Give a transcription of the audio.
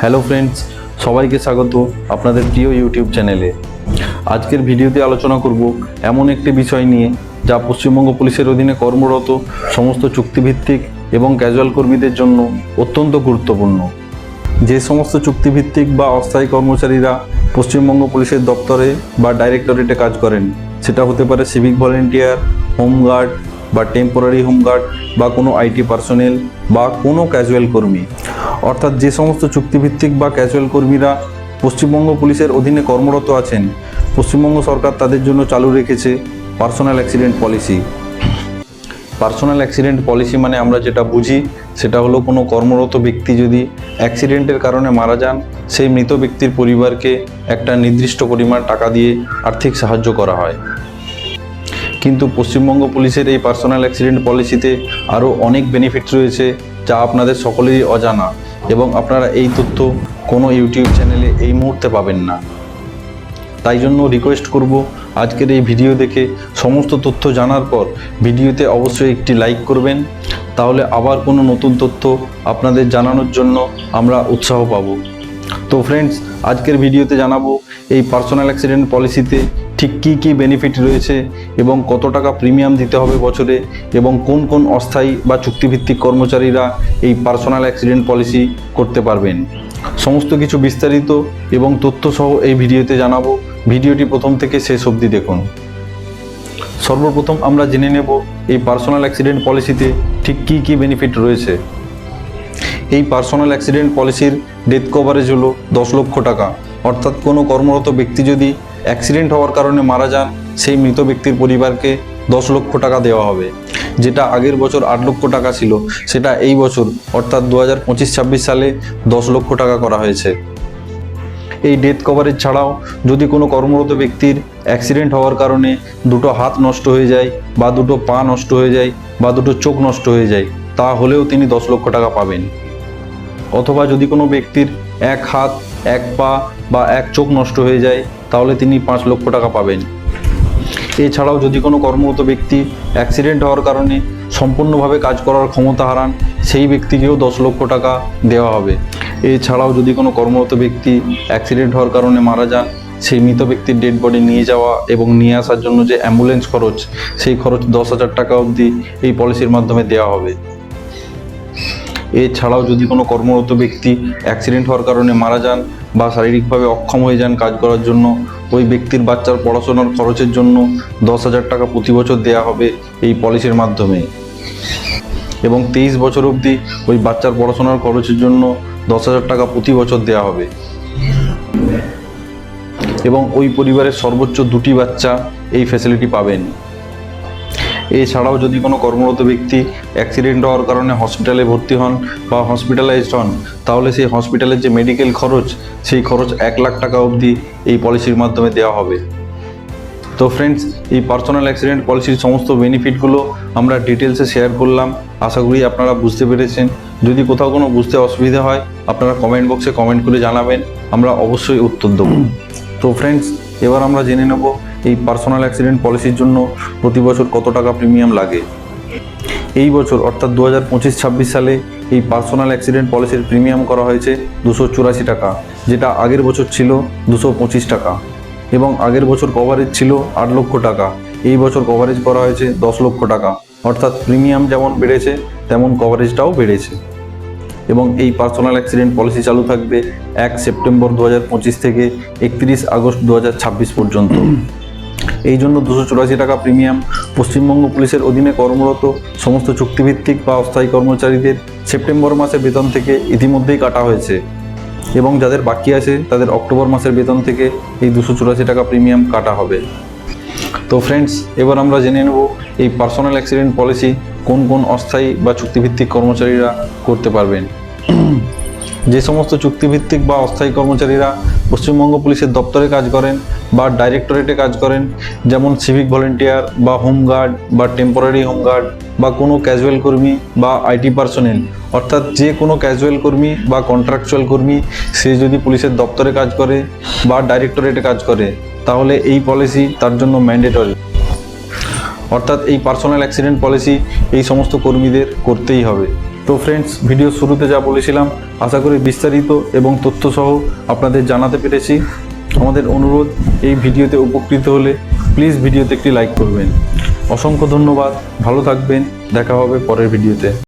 Hello friends সবাইকে স্বাগত আপনাদের প্রিয় ইউটিউব চ্যানেলে আজকের ভিডিওতে আলোচনা করব এমন একটি বিষয় নিয়ে, যা পশ্চিমবঙ্গ পুলিশের অধীনে কর্মরত সমস্ত চুক্তিভিত্তিক এবং ক্যাজুয়াল কর্মীদের জন্য অত্যন্ত গুরুত্বপূর্ণ। যে সমস্ত চুক্তিভিত্তিক বা অস্থায়ী কর্মচারীরা পশ্চিমবঙ্গ পুলিশের দপ্তরে বা ডাইরেক্টরেটে কাজ করেন, সেটা হতে পারে সিভিক ভলেন্টিয়ার হোমগার্ড বা টেম্পোরারি হোমগার্ড বা কোনো আইটি পার্সোনেল বা কোনো ক্যাজুয়াল কর্মী। অর্থাৎ যে সমস্ত চুক্তিভিত্তিক বা ক্যাজুয়াল কর্মীরা পশ্চিমবঙ্গ পুলিশের অধীনে কর্মরত আছেন, পশ্চিমবঙ্গ সরকার তাদের জন্য চালু রেখেছে personal accident policy personal accident policy মানে আমরা যেটা বুঝি, সেটা হলো কোনো কর্মরত ব্যক্তি যদি অ্যাক্সিডেন্টের কারণে মারা যান, সেই মৃত ব্যক্তির পরিবারকে একটা নির্দিষ্ট পরিমাণ টাকা দিয়ে আর্থিক সাহায্য করা হয়। কিন্তু পশ্চিমবঙ্গ পুলিশের এই পার্সোনাল অ্যাক্সিডেন্ট পলিসিতে আরও অনেক বেনিফিট রয়েছে। যা আপনাদের সকলেরই অজানা এবং আপনারা এই তথ্য কোনো ইউটিউব চ্যানেলে এই মুহূর্তে পাবেন না। তাই জন্য রিকোয়েস্ট করব আজকের এই ভিডিও দেখে সমস্ত তথ্য জানার পর ভিডিওতে অবশ্যই একটি লাইক করবেন। তাহলে আবার কোনো নতুন তথ্য আপনাদের জানানোর জন্য আমরা উৎসাহ পাব। তো ফ্রেন্ডস আজকের ভিডিওতে জানাব এই পার্সোনাল অ্যাক্সিডেন্ট পলিসিতে ঠিক কী কী বেনিফিট রয়েছে এবং কত টাকা প্রিমিয়াম দিতে হবে বছরে এবং কোন কোন অস্থায়ী বা চুক্তিভিত্তিক কর্মচারীরা এই পার্সোনাল অ্যাক্সিডেন্ট পলিসি করতে পারবেন। সমস্ত কিছু বিস্তারিত এবং তথ্যসহ এই ভিডিওতে জানাব। ভিডিওটি প্রথম থেকে শেষ অবধি দেখুন। সর্বপ্রথম আমরা জেনে নেব এই পার্সোনাল অ্যাক্সিডেন্ট পলিসিতে ঠিক কী কী বেনিফিট রয়েছে। এই পার্সোনাল অ্যাক্সিডেন্ট পলিসির ডেথ কভারেজ হলো দশ লক্ষ টাকা। অর্থাৎ কোনো কর্মরত ব্যক্তি যদি অ্যাক্সিডেন্ট হওয়ার কারণে মারা যান, সেই মৃত ব্যক্তির পরিবারকে দশ লক্ষ টাকা দেওয়া হবে। যেটা আগের বছর আট লক্ষ টাকা ছিল, সেটা এই বছর, অর্থাৎ দু হাজার পঁচিশ ছাব্বিশ সালে দশ লক্ষ টাকা করা হয়েছে। এই ডেথ কভারেজ ছাড়াও যদি কোনো কর্মরত ব্যক্তির অ্যাক্সিডেন্ট হওয়ার কারণে দুটো হাত নষ্ট হয়ে যায়, বা দুটো পা নষ্ট হয়ে যায়, বা দুটো চোখ নষ্ট হয়ে যায় তা হলেও তিনি দশ লক্ষ টাকা পাবেন। অথবা যদি কোনো ব্যক্তির এক হাত, এক পা বা এক চোখ নষ্ট হয়ে যায়, তাহলে তিনি পাঁচ লক্ষ টাকা পাবেন। এছাড়াও যদি কোনো কর্মরত ব্যক্তি অ্যাক্সিডেন্ট হওয়ার কারণে সম্পূর্ণভাবে কাজ করার ক্ষমতা হারান, সেই ব্যক্তিকেও দশ লক্ষ টাকা দেওয়া হবে। এছাড়াও যদি কোনো কর্মরত ব্যক্তি অ্যাক্সিডেন্ট হওয়ার কারণে মারা যান, সেই মৃত ব্যক্তির ডেড বডি নিয়ে যাওয়া এবং নিয়ে আসার জন্য যে অ্যাম্বুলেন্স খরচ, সেই খরচ দশ হাজার টাকা অবধি এই পলিসির মাধ্যমে দেওয়া হবে। এছাড়াও যদি কোনো কর্মরত ব্যক্তি অ্যাক্সিডেন্ট হওয়ার কারণে মারা যান বা শারীরিকভাবে অক্ষম হয়ে যান কাজ করার জন্য, ওই ব্যক্তির বাচ্চার পড়াশোনার খরচের জন্য দশ হাজার টাকা প্রতি বছর দেওয়া হবে এই পলিসির মাধ্যমে। এবং তেইশ বছর অবধি ওই বাচ্চার পড়াশোনার খরচের জন্য দশ হাজার টাকা প্রতি বছর দেওয়া হবে। এবং ওই পরিবারের সর্বোচ্চ দুটি বাচ্চা এই ফ্যাসিলিটি পাবেন। এছাড়াও যদি কোনো কর্মরত ব্যক্তি অ্যাক্সিডেন্ট হওয়ার কারণে হসপিটালে ভর্তি হন বা হসপিটালাইজড হন, তাহলে সেই হসপিটালের যে মেডিকেল খরচ, সেই খরচ এক লাখ টাকা অবধি এই পলিসির মাধ্যমে দেওয়া হবে। তো ফ্রেন্ডস এই পার্সোনাল অ্যাক্সিডেন্ট পলিসির সমস্ত বেনিফিটগুলো আমরা ডিটেলসে শেয়ার করলাম। আশা করি আপনারা বুঝতে পেরেছেন। যদি কোথাও কোনো বুঝতে অসুবিধা হয়, আপনারা কমেন্ট বক্সে কমেন্ট করে জানাবেন। আমরা অবশ্যই উত্তর দেবো। তো ফ্রেন্ডস এবার আমরা জেনে নেব এই পার্সোনাল অ্যাক্সিডেন্ট পলিসির জন্য প্রতি বছর কত টাকা প্রিমিয়াম লাগে। এই বছর, অর্থাৎ দু হাজার পঁচিশ ছাব্বিশ সালে এই পার্সোনাল অ্যাক্সিডেন্ট পলিসির প্রিমিয়াম করা হয়েছে দুশো চুরাশি টাকা, যেটা আগের বছর ছিল দুশো পঁচিশ টাকা এবং আগের বছর কভারেজ ছিল আট লক্ষ টাকা। এই বছর কভারেজ করা হয়েছে দশ লক্ষ টাকা। অর্থাৎ প্রিমিয়াম যেমন বেড়েছে, তেমন কভারেজটাও বেড়েছে। এবং এই পার্সোনাল অ্যাক্সিডেন্ট পলিসি চালু থাকবে এক সেপ্টেম্বর দু থেকে একত্রিশ আগস্ট দু পর্যন্ত। এই জন্য দুশো চুরাশি টাকা প্রিমিয়াম পশ্চিমবঙ্গ পুলিশের অধীনে কর্মরত সমস্ত চুক্তিভিত্তিক বা অস্থায়ী কর্মচারীদের সেপ্টেম্বর মাসের বেতন থেকে ইতিমধ্যেই কাটা হয়েছে এবং যাদের বাকি আছে তাদের অক্টোবর মাসের বেতন থেকে এই দুশো চুরাশি টাকা প্রিমিয়াম কাটা হবে। তো ফ্রেন্ডস এবার আমরা জেনে নেব এই পার্সোনাল অ্যাক্সিডেন্ট পলিসি কোন কোন অস্থায়ী বা চুক্তিভিত্তিক কর্মচারীরা করতে পারবেন। যে সমস্ত চুক্তিভিত্তিক বা অস্থায়ী কর্মচারীরা পশ্চিমবঙ্গ পুলিশের দপ্তরে কাজ করেন বা ডাইরেক্টরেটে কাজ করেন, যেমন সিভিক ভলেন্টিয়ার বা হোমগার্ড বা টেম্পোরারি হোমগার্ড বা কোনো ক্যাজুয়াল কর্মী বা আইটি পার্সোনেল, অর্থাৎ যে কোনো ক্যাজুয়াল কর্মী বা কন্ট্রাকচুয়াল কর্মী সে যদি পুলিশের দপ্তরে কাজ করে বা ডাইরেক্টরেটে কাজ করে, তাহলে এই পলিসি তার জন্য ম্যান্ডেটরি। অর্থাৎ এই পার্সোনাল অ্যাক্সিডেন্ট পলিসি এই সমস্ত কর্মীদের করতেই হবে। তো ফ্রেন্ডস ভিডিও শুরুতে যা বলেছিলাম, আশা করি বিস্তারিত এবং তথ্যসহ আপনাদের জানাতে পেরেছি। আমাদের অনুরোধ, এই ভিডিওতে উপকৃত হলে প্লিজ ভিডিওতে একটি লাইক করবেন। অসংখ্য ধন্যবাদ, ভালো থাকবেন, দেখা হবে পরের ভিডিওতে